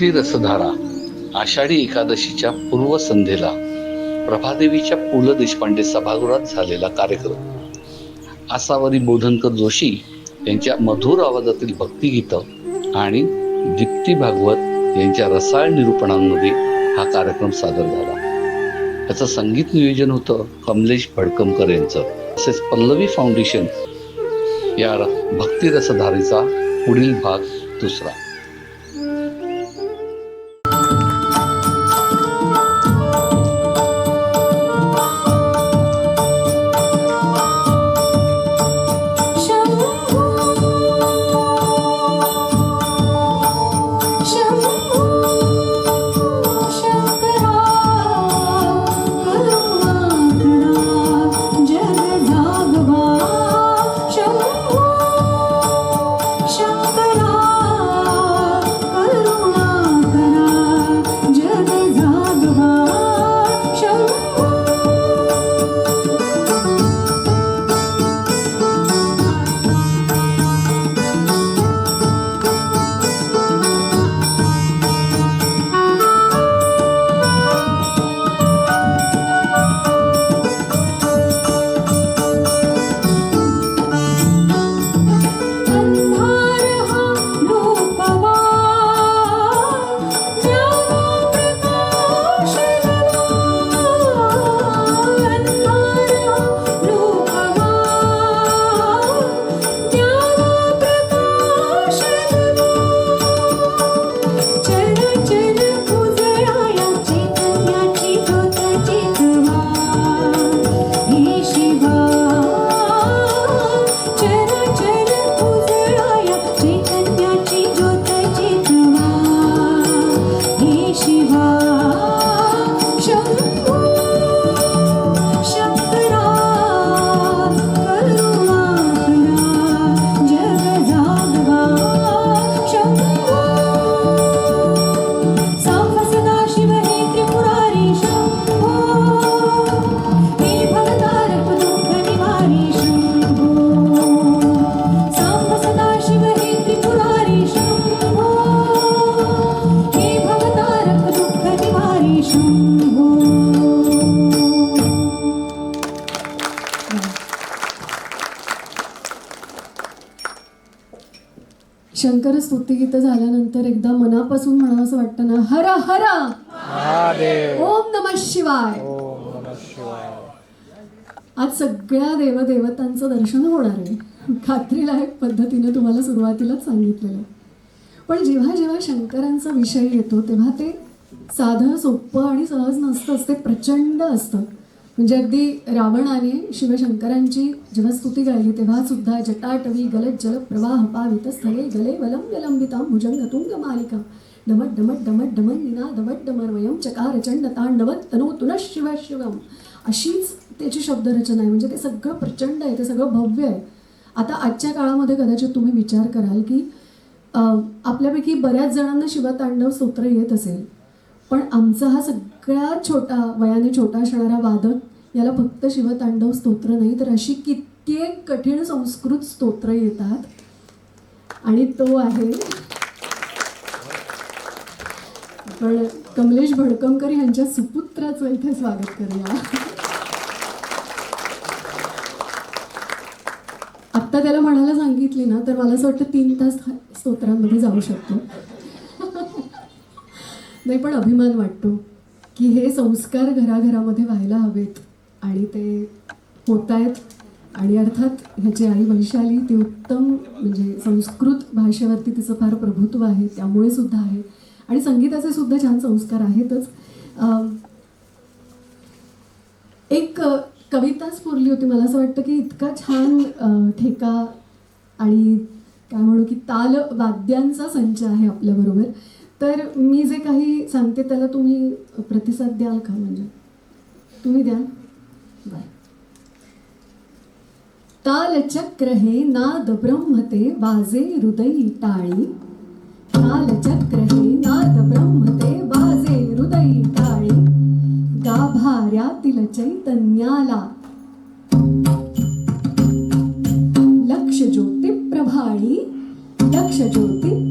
भक्ती रसधारा? आषाढी एकादशीच्या पूर्वसंध्येला प्रभादेवीच्या पु ल देशपांडे सभागृहात झालेला कार्यक्रम. आसावरी बोधनकर जोशी यांच्या मधुर आवाजातील भक्तिगीतं आणि दीप्ती भागवत यांच्या रसाळ निरूपणांमध्ये हा कार्यक्रम सादर झाला. याचं संगीत नियोजन होतं कमलेश भडकमकर यांचं. तसेच पल्लवी फाउंडेशन या भक्तिरसधारेचा पुढील भाग दुसरा. शंकर स्तुतिगीत झाल्यानंतर एकदा मनापासून म्हणावं असं वाटतं ना हर हर! ओम नम शिवाय! ओम नमः शिवाय! आज सगळ्या देवदेवतांचं दर्शन होणार आहे. खात्रीलायक पद्धतीने तुम्हाला सुरुवातीलाच सांगितलेलं आहे. पण जेव्हा जेव्हा शंकरांचा विषय येतो तेव्हा ते साधं सोपं आणि सहज नसतंच ते प्रचंड असतं. म्हणजे अगदी रावणाने शिवशंकरांची जेव्हा स्तुती गायली तेव्हा सुद्धा जटाटवी गलत जल प्रवाह पावित स्थळे गले वलम विलंबिता भुजंग तुंग मालिका. डमट डमट डमट डमन निना दवट डमरमयम चकार चंड तांडवत तनु तुनः शिव शिवम. अशीच त्याची शब्दरचना आहे. म्हणजे ते सगळं प्रचंड आहे ते सगळं भव्य आहे. आता आजच्या काळामध्ये कदाचित तुम्ही विचार कराल की आपल्यापैकी बऱ्याच जणांना शिवतांडव स्तोत्र येत असेल. पण आमचा हा सगळ्यात छोटा वयाने छोटा असणारा वादक याला फक्त शिवतांडव स्तोत्र नाही तर अशी कित्येक कठीण संस्कृत स्तोत्र येतात. आणि तो आहे पण कमलेश भडकमकर यांच्या सुपुत्राचं इथे स्वागत करूया. आत्ता त्याला म्हणायला सांगितली ना तर मला असं वाटतं तीन तास स्तोत्रांमध्ये जाऊ शकतो. नाही पण अभिमान वाटतो की हे संस्कार घराघरामध्ये व्हायला हवेत. आणि ते होत आहेत आणि अर्थात ह्याची आई वैशाली ती उत्तम म्हणजे संस्कृत भाषेवरती तिचं फार प्रभुत्व आहे त्यामुळे सुद्धा आहे. आणि संगीताचे सुद्धा छान संस्कार आहेतच. एक कविताच पुरली होती. मला असं वाटतं की इतका छान ठेका आणि काय म्हणू की ताल वाद्यांचा संच आहे आपल्याबरोबर तर मी जे काही सांगते त्याला तुम्ही प्रतिसाद द्याल का? म्हणजे तुम्ही द्याल? बरं हे नाद ब्रह्मते वाजे हृदयी टाळी. तालचक्र हे नाद ब्रह्मते वाजे हृदयी टाळी. गाभाऱ्यातील चैतन्याला. लक्ष ज्योती प्रभाळी लक्ष ज्योती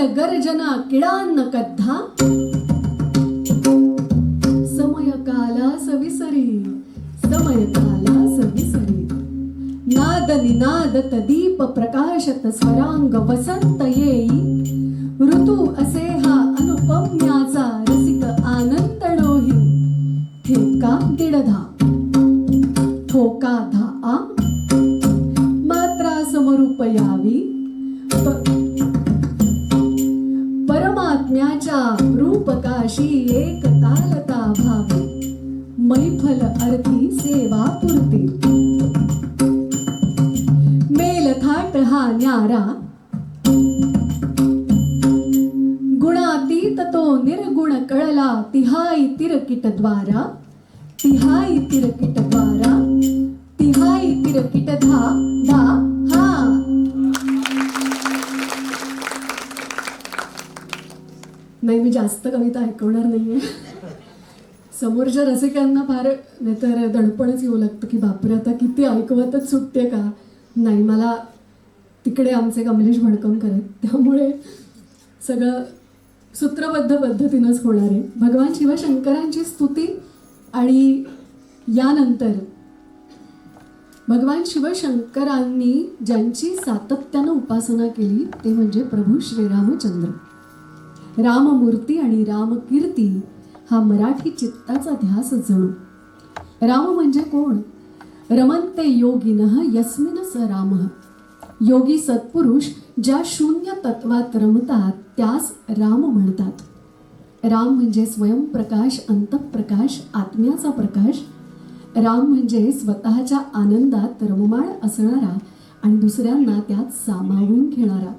ताल गर्जना किडान्न कद्धा समयकाला सविसरी समयकाला सविसरी नाद निनाद तदीप प्रकाशत स्वरांग वसंत येई ऋतू असे हा अनुपम्याचा रसिक आनंद डोही ठेका दीडधा ठोका धा मात्रा समरूप यावी प- रूपकाशी एक तालता भावी. मैफल अर्थी सेवा पुरती. मेलथाट हा न्यारा. गुणातीत तो निर्गुण कळला तिहाई तिरकिट द्वारा. तिहाई तिरकिट द्वारा. तिहाई तिरकिट धा धा हा. नाही मी जास्त कविता ऐकवणार नाहीये. समोरच्या रसिकांना फार नाहीतर दडपणच येऊ लागतं की बापरे आता किती ऐकवतच सुटते का? नाही मला तिकडे आमचे कमलेश भडकमकर आहेत. त्यामुळे सगळं सूत्रबद्ध पद्धतीनंच होणार आहे. भगवान शिवशंकरांची स्तुती आणि यानंतर भगवान शिवशंकरांनी ज्यांची सातत्यानं उपासना केली ते म्हणजे प्रभू श्रीरामचंद्र. राममूर्ती आणि रामकीर्ती हा मराठी चित्ताचा ध्यास जणू. राम म्हणजे कोण? रमंते योगिनः यस्मिन स राम. योगी सत्पुरुष ज्या शून्य तत्वात रमतात त्यास राम म्हणतात. राम म्हणजे स्वयंप्रकाश अंतःप्रकाश आत्म्याचा प्रकाश. राम म्हणजे स्वतःच्या आनंदात रममाण असणारा आणि दुसऱ्यांना त्यात सामावून घेणारा.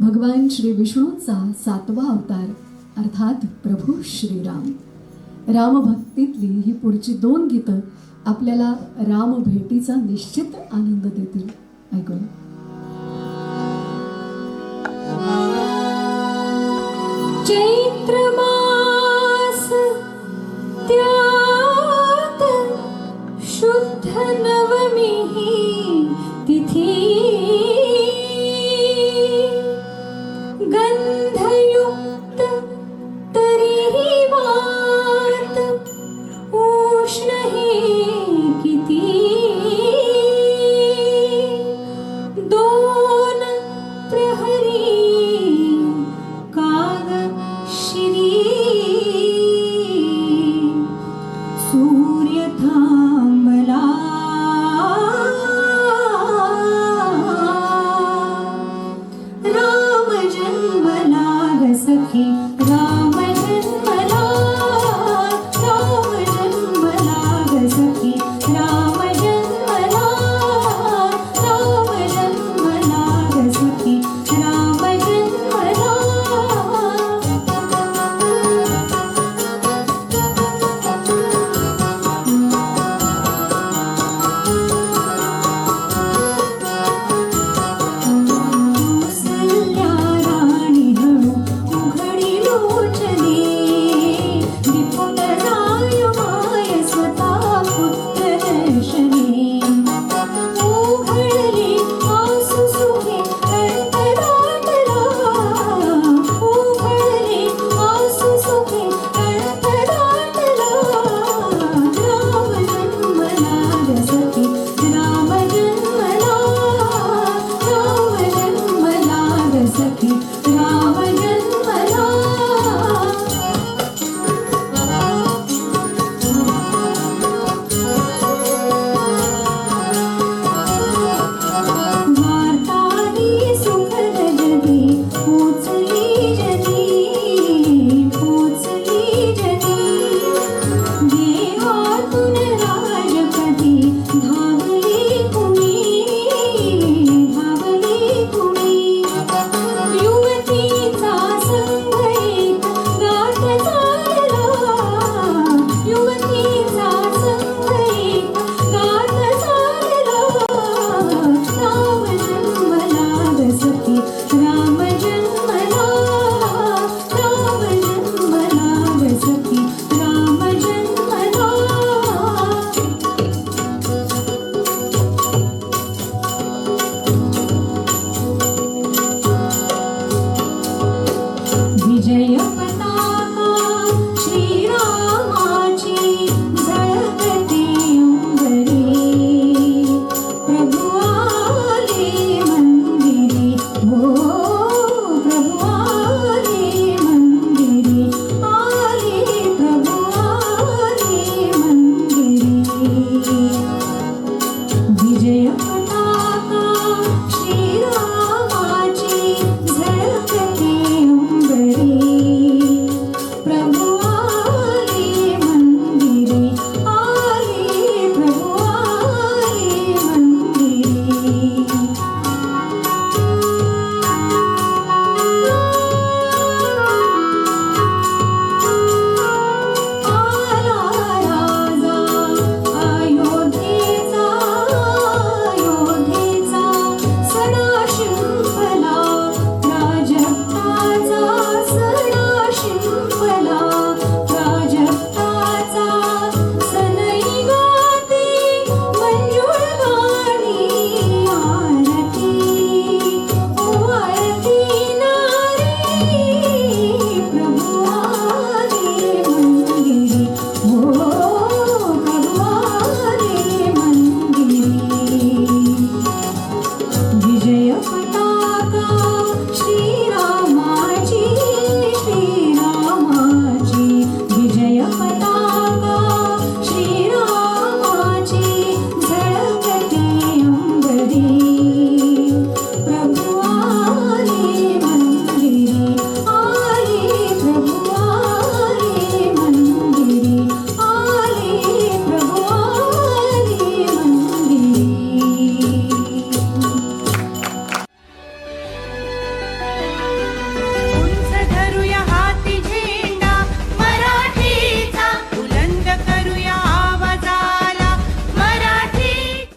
भगवान श्री विष्णूंचा सातवा अवतार अर्थात प्रभू श्रीराम. रामभक्तीतली ही पुढची दोन गीतं आपल्याला राम भेटीचा निश्चित आनंद देतील. ऐकूया. चैत्रमास